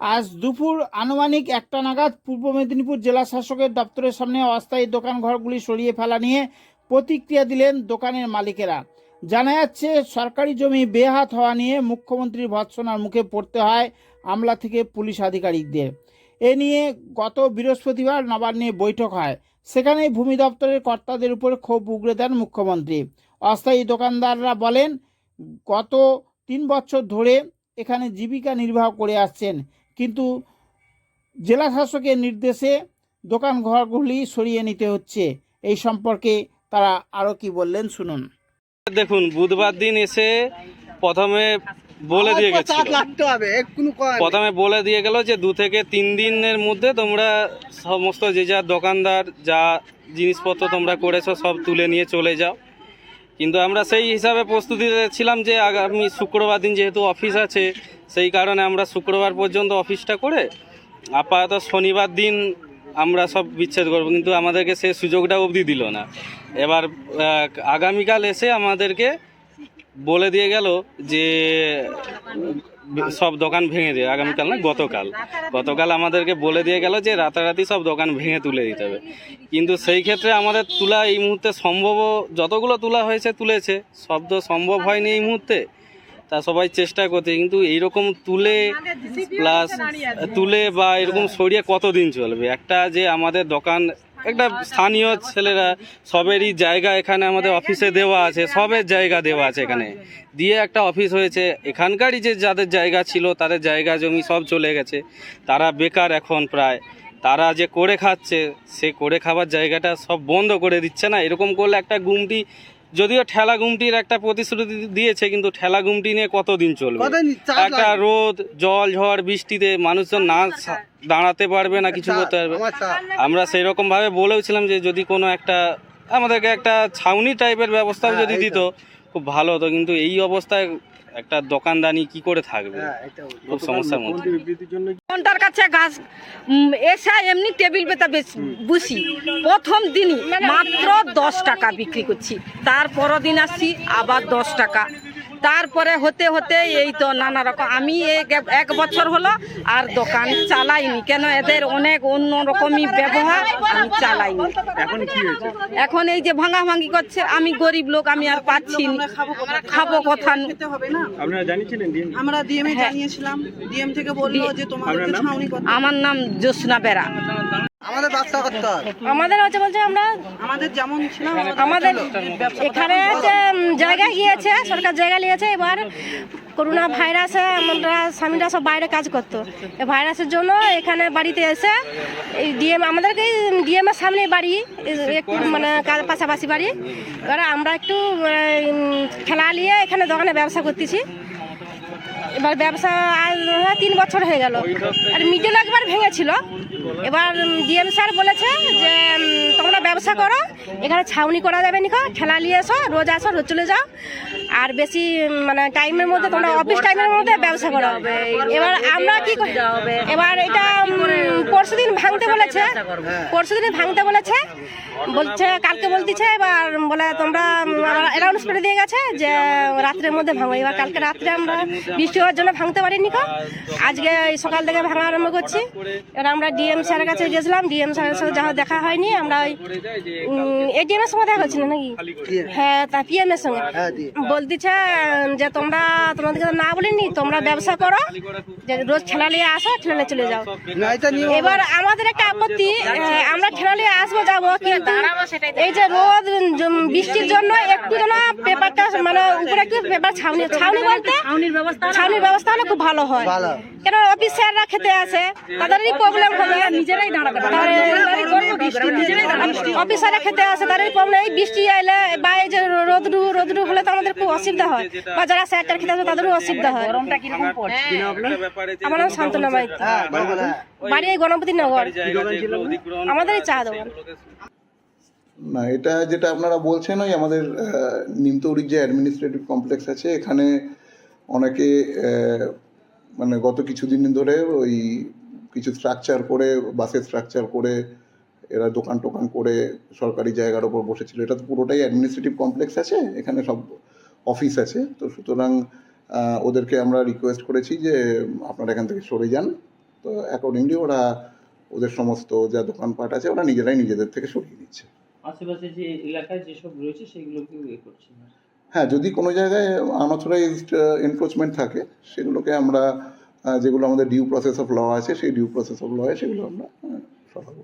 আজ দুপুর আনুমানিক একটা নাগাদ পূর্ব মেদিনীপুর জেলা শাসকের দপ্তরের সামনে অস্থায়ী দোকান ঘরগুলি সরিয়ে ফেলা নিয়ে প্রতিক্রিয়া দিলেন দোকানের মালিকেরা। জানা যাচ্ছে, সরকারি জমি বেহাত হওয়া নিয়ে মুখ্যমন্ত্রীর ভৎসনার মুখে পড়তে হয় আমলা থেকে পুলিশ আধিকারিকদের। এ নিয়ে গত বৃহস্পতিবার নবান্নে বৈঠক হয়। সেখানেই ভূমি দপ্তরের কর্তাদের উপর ক্ষোভ উগড়ে দেন মুখ্যমন্ত্রী। অস্থায়ী দোকানদাররা বলেন, গত তিন বছর ধরে এখানে জীবিকা নির্বাহ করে আসছেন। কিন্তু জেলা শাসকের নির্দেশে দোকান ঘরগুলি সরিয়ে নিতে হচ্ছে। এই সম্পর্কে তারা আরও কি বললেন শুনুন। দেখুন বুধবার দিন এসে প্রথমে বলে দিয়ে কয় প্রথমে বলে দিয়ে গেল যে দু থেকে তিন দিনের মধ্যে তোমরা সমস্ত যে যা দোকানদার যা জিনিসপত্র তোমরা করেছ সব তুলে নিয়ে চলে যাও। কিন্তু আমরা সেই হিসাবে প্রস্তুতি ছিলাম যে আগামী শুক্রবার দিন যেহেতু অফিস আছে সেই কারণে আমরা শুক্রবার পর্যন্ত অফিসটা করে আপাতত শনিবার দিন আমরা সব বিচ্ছেদ করব, কিন্তু আমাদেরকে সে সুযোগটা অবধি দিল না। এবার আগামীকাল এসে আমাদেরকে বলে দিয়ে গেল যে, সব দোকান ভেঙে দিয়ে, আগামীকাল না, গতকাল। গতকাল আমাদেরকে বলে দিয়ে গেল যে, রাতারাতি সব দোকান ভেঙে তুলে দিতে হবে। কিন্তু সেই ক্ষেত্রে আমাদের তোলা এই মুহূর্তে সম্ভব যতগুলো তোলা হয়েছে তুলেছে তো সম্ভব হয়নি এই মুহূর্তে। তা সবাই চেষ্টা করছে, কিন্তু এইরকম তুলে প্লাস তুলে বা এরকম সরিয়ে কতদিন চলবে? একটা যে আমাদের দোকান, একটা স্থানীয় ছেলেরা সবেরই জায়গা এখানে আমাদের অফিসে দেওয়া আছে, সবের জায়গা দেওয়া আছে এখানে। দিয়ে একটা অফিস হয়েছে, এখানকারই যে যাদের জায়গা ছিল, তাদের জায়গা জমি সব চলে গেছে। তারা বেকার এখন প্রায়। তারা যে করে খাচ্ছে, সে করে খাবার জায়গাটা সব বন্ধ করে দিচ্ছে না। এরকম করলে একটা গুমটি যদিও ঠেলা গুমটির একটা প্রতিশ্রুতি দিয়েছে কিন্তু ঠেলা গুমটি নিয়ে কতদিন চলবে? একটা রোদ জল ঝড় বৃষ্টিতে মানুষজন না দাঁড়াতে পারবে না কিছু করতে পারবে। আমরা সেই রকম ভাবে বলেওছিলাম যে যদি কোনো একটা আমাদেরকে একটা ছাউনি টাইপের ব্যবস্থাও হ্যাঁ, যদি দিত খুব ভালো হতো। কিন্তু এই অবস্থায় একটা দোকানদানি কি করে থাকবে? হ্যাঁ, খুব সমস্যার মধ্যে। ঘণ্টার কাছে গাছ এসে এমনি টেবিল বেতা বুসি বসি। প্রথম দিনই মাত্র দশ টাকা বিক্রি করছি তার পরের দিন আসছি আবার দশ টাকা। তারপরে হতে হতে এই তো নানা রকম আমি এক- এক বছর হলো আর দোকান চালাইনি। কেন? এদের অনেক অন্য রকমই ব্যবহার আমি চালাইনি। এখন কি হয়েছে? এখন এই যে ভাঙা ভাঙি করছে আমি গরিব লোক আমি আর পাচ্ছি না। খাব কথা আমরা ডিএম হ্যাঁ। জানিয়েছিলাম। ডিএম থেকে বলল যে আমার নাম জ্যোৎস্না বেরা। আমাদের ব্যবসা করতে হবে আমাদের হচ্ছে বলছে আমরা আমাদের যেমন ছিলাম আমাদের এখানে জায়গা গিয়েছে সরকার জায়গা নিয়েছে এবার করোনা ভাইরাসে আমরা স্বামীরা সব বাইরে কাজ করতো। এই ভাইরাসের জন্য এখানে বাড়িতে এসে এই ডিএম আমাদেরকে ডিএম এর সামনে বাড়ি একটু মানে পাশাপাশি বাড়ি। এবার আমরা একটু খেলা নিয়ে এখানে দোকানে ব্যবসা করতেছি। এবার ব্যবসা তিন বছর হয়ে গেল। আর মিডল একবার ভেঙেছিল। এবার ডিএম স্যার বলেছে যে তোমরা ব্যবসা করো, এখানে ছাউনি করা যাবে নিখো খেলা নিয়ে এসো, রোজ আসো, রোজ চলে যাও। আর বেশি মানে টাইমের মধ্যে তোমরা অফিস টাইমের মধ্যে ব্যবসা করা হবে। এবার আমরা কি? এবার এটা পরশু দিন ভাঙতে বলেছে। পরশু দিন ভাঙতে বলেছে। বলছে কালকে বলতেছে এবার বলে তোমরা অ্যানাউন্স করে দিয়ে গেছে যে রাত্রের মধ্যে ভাঙো। এবার কালকে রাত্রে আমরা বৃষ্টি হওয়ার জন্য ভাঙতে পারিনি কো আজকে সকাল থেকে ভাঙা আরম্ভ করছি। এবার আমরা ডিএম স্যারের কাছে গেছিলাম। ডিএম স্যারের সাথে যা দেখা হয়নি। আমরা ওই এডিএম এর সঙ্গে দেখা করছি না নাকি? হ্যাঁ তা পিএম এর সঙ্গে। হ্যাঁ, বলতেছে যে তোমরা তোমাদেরকে না বলিনি তোমরা ব্যবসা করো। যে রোজ ঠেলা নিয়ে আসো ঠেলা চলে যাও। এবার আমাদের একটা আপত্তি আমরা খেলালে আসব যাব কিন্তু এই যে রোদ বৃষ্টির জন্য একটু যেন পেপারটা মানে উপরে একটু পেপার ছাউনি ছাউনি বলতে ছাউনির ব্যবস্থা হলে খুব ভালো হয়। ভালো। কেন অফিস স্যাররা খেতে আসে তাদেরই প্রবলেম হবে নিজেরাই দাঁড়াবে অফিসাররা খেতে আসে তাদেরই প্রবলেম এই বৃষ্টি এলে বা এই যে রোদরু রোদরু হলে তো আমাদের খুব অসুবিধা হয় বা যারা স্যারটার খেতে আসে তাদেরও অসুবিধা হয় আমার নাম শান্তনা মাইতি হ্যাঁ বাড়ি এই গণপতি নগর আমাদের এই চা দোকান না এটা যেটা আপনারা বলছেন ওই আমাদের আহ, নিমতৌড়ির যে অ্যাডমিনিস্ট্রেটিভ কমপ্লেক্স আছে এখানে অনেকে মানে গত কিছুদিন ধরে ওই কিছু স্ট্রাকচার করে, বাসের স্ট্রাকচার করে, এরা দোকান টোকান করে সরকারি জায়গার ওপর বসেছিল। এটা তো পুরোটাই অ্যাডমিনিস্ট্রেটিভ কমপ্লেক্স আছে, এখানে সব অফিস আছে। তো সুতরাং ওদেরকে আমরা রিকোয়েস্ট করেছি যে, আপনারা এখান থেকে সরে যান। তো অ্যাকর্ডিংলি ওরা ওদের সমস্ত যা দোকানপাট আছে, ওরা নিজেরাই নিজেদের থেকে সরিয়ে নিচ্ছে। আশেপাশে যে এলাকায় যেসব রয়েছে সেগুলোকেও ইয়ে করছে হ্যাঁ যদি কোনো জায়গায় আনঅথরাইজড এনক্রোচমেন্ট থাকে সেগুলোকে আমরা যেগুলো আমাদের ডিউ প্রসেস অফ ল আছে সেই ডিউ প্রসেস অফ লয়ে সেগুলো আমরা আহ, সরাবো।